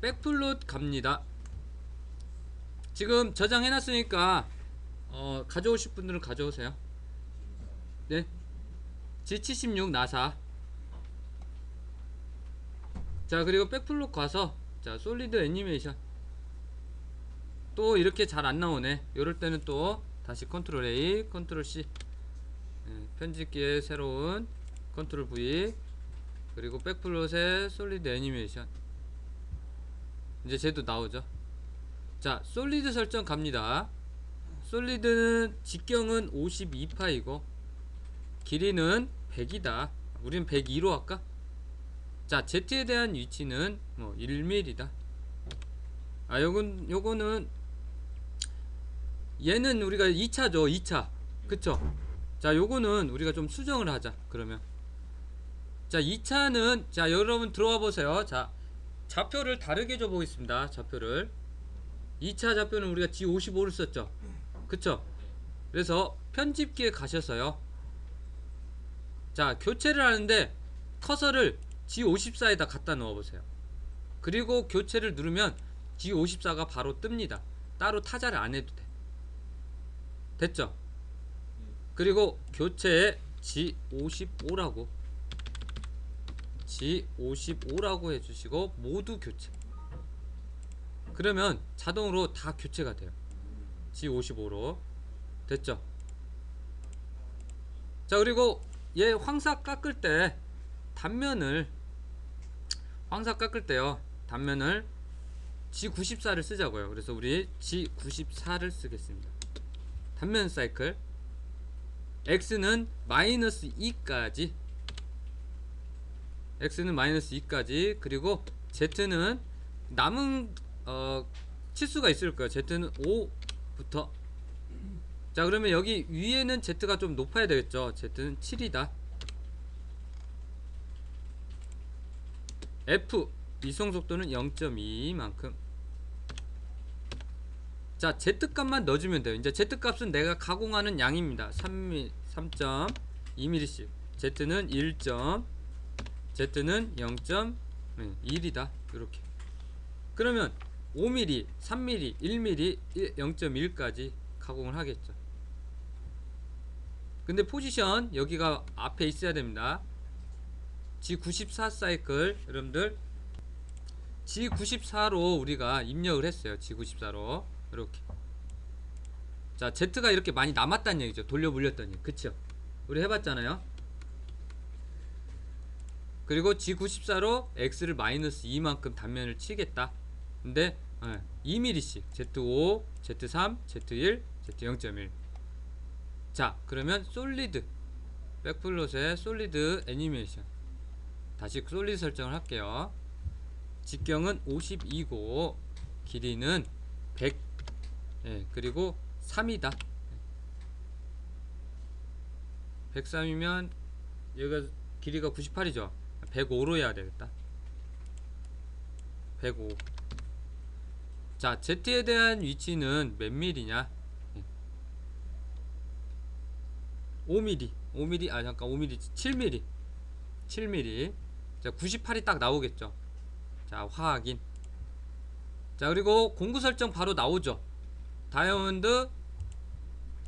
백플롯 갑니다. 지금 저장해놨으니까 어, 가져오실 분들은 가져오세요. 네. G76 나사. 자 그리고 백플롯 가서 자 솔리드 애니메이션. 또 이렇게 잘 안 나오네. 이럴 때는 또 다시 컨트롤 A, 컨트롤 C. 네, 편집기의 새로운 컨트롤 V 그리고 백플롯의 솔리드 애니메이션. 이제 쟤도 나오죠. 자, 솔리드 설정 갑니다. 솔리드는 직경은 52파이고 길이는 100이다. 우린 102로 할까? 자, Z에 대한 위치는 뭐 1mm다. 아, 요건 요거는 얘는 우리가 2차죠. 2차. 그쵸? 자, 요거는 우리가 좀 수정을 하자. 그러면 자, 2차는 자, 여러분 들어와 보세요. 자, 좌표를 다르게 줘 보겠습니다. 좌표를 2차 좌표는 우리가 G55를 썼죠. 그쵸? 그래서 편집기에 가셔서요. 자, 교체를 하는데 커서를 G54에다 갖다 넣어 보세요. 그리고 교체를 누르면 G54가 바로 뜹니다. 따로 타자를 안 해도 돼. 됐죠? 그리고 교체에 G55라고 G55라고 해주시고 모두 교체. 그러면 자동으로 다 교체가 돼요. G55로. 됐죠? 자 그리고 얘 황사 깎을 때 단면을 황사 깎을 때요. 단면을 G94를 쓰자고요. 그래서 우리 G94를 쓰겠습니다. 단면 사이클. X는 마이너스 2까지 X는 마이너스 2까지. 그리고 Z는 남은 어, 치수가 있을 거예요. Z는 5부터. 자 그러면 여기 위에는 Z가 좀 높아야 되겠죠? Z는 7이다. F 이송 속도는 0.2만큼. 자 Z 값만 넣어주면 돼요. 이제 Z 값은 내가 가공하는 양입니다. 3mm 3.2mm씩 Z는 1. Z는 0.1이다. 이렇게. 그러면 5mm, 3mm, 1mm, 0.1까지 가공을 하겠죠. 근데 포지션 여기가 앞에 있어야 됩니다. G94 사이클 여러분들. G94로 우리가 입력을 했어요. G94로. 이렇게. 자 Z가 이렇게 많이 남았다는 얘기죠. 돌려 물렸더니 그쵸? 우리 해봤잖아요 그리고 G94로 X를 마이너스 2만큼 단면을 치겠다. 근데 예, 2mm씩 Z5, Z3, Z1, Z0.1 자 그러면 솔리드. 백플롯의 솔리드 애니메이션. 다시 솔리드 설정을 할게요. 직경은 52고 길이는 100 예, 그리고 3이다. 103이면 얘가 길이가 98이죠 105로 해야 되겠다 105 자, Z에 대한 위치는 몇 밀리냐? 5mm, 5mm, 아 잠깐 5mm, 7mm, 7mm. 자, 98이 딱 나오겠죠. 자, 확인. 자, 그리고 공구 설정 바로 나오죠. 다이아몬드,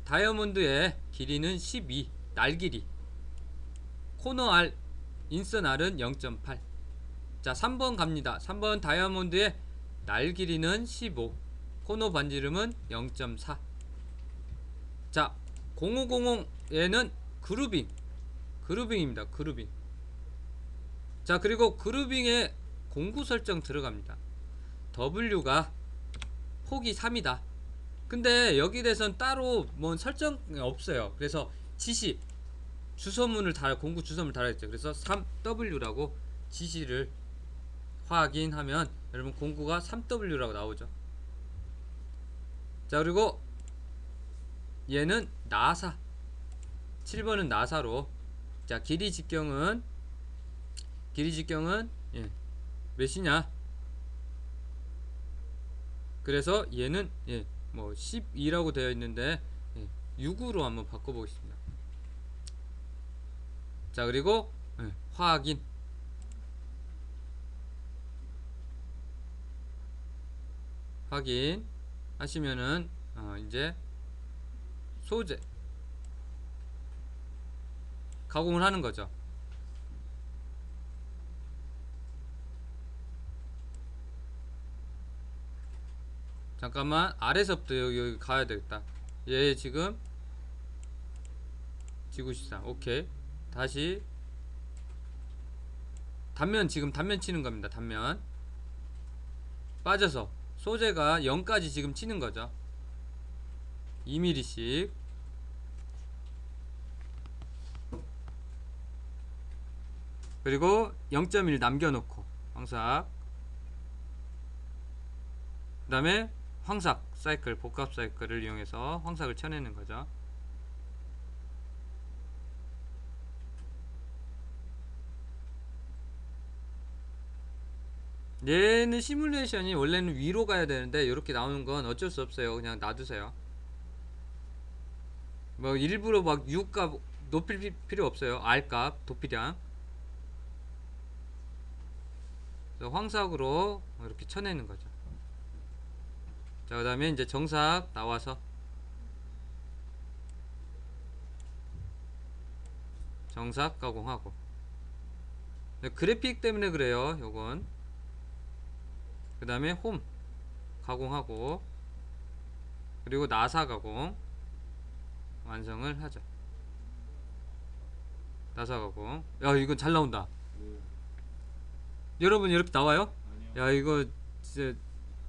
다이아몬드의 길이는 12, 날 길이. 코너 알, 인선 알은 0.8. 자, 3번 갑니다. 3번 다이아몬드의 날 길이는 15 코너 반지름은 0.4 자, 0500에는 그루빙 그루빙입니다. 그루빙 자, 그리고 그루빙에 공구 설정 들어갑니다. W가 폭이 3이다. 근데 여기 대해서는 따로 뭐 설정이 없어요. 그래서 지시 주소문을 달 공구 주소문을 달아야죠. 그래서 3W라고 지시를 확인하면 여러분 공구가 3W라고 나오죠. 자 그리고 얘는 나사. 7번은 나사로. 자 길이 직경은 길이 직경은 예, 몇이냐? 그래서 얘는 예, 뭐 12라고 되어 있는데 예, 6으로 한번 바꿔보겠습니다 자 그리고 예, 확인. 확인. 하시면은 어, 이제 소재. 가공을 하는 거죠. 잠깐만 아래서부터 여기, 여기 가야 되겠다. 얘 지금 지구시상 오케이 다시. 단면 지금 단면 치는 겁니다. 단면. 빠져서. 소재가 0까지 지금 치는 거죠. 2mm씩. 그리고 0.1 남겨놓고 황삭 그 다음에 황삭 사이클 복합 사이클을 이용해서 황삭을 쳐내는 거죠 얘는 시뮬레이션이 원래는 위로 가야 되는데 이렇게 나오는 건 어쩔 수 없어요. 그냥 놔두세요. 뭐 일부러 막 U값 높일 피- 필요 없어요. R값 도피량. 황삭으로 이렇게 쳐내는 거죠. 자그 다음에 이제 정삭 나와서. 정삭 가공하고. 네, 그래픽 때문에 그래요 요건 그 다음에 홈 가공하고 그리고 나사 가공 완성을 하죠 나사 가공 야 이건 잘 나온다 뭐 여러분 이렇게 나와요? 아니요. 야 이거 진짜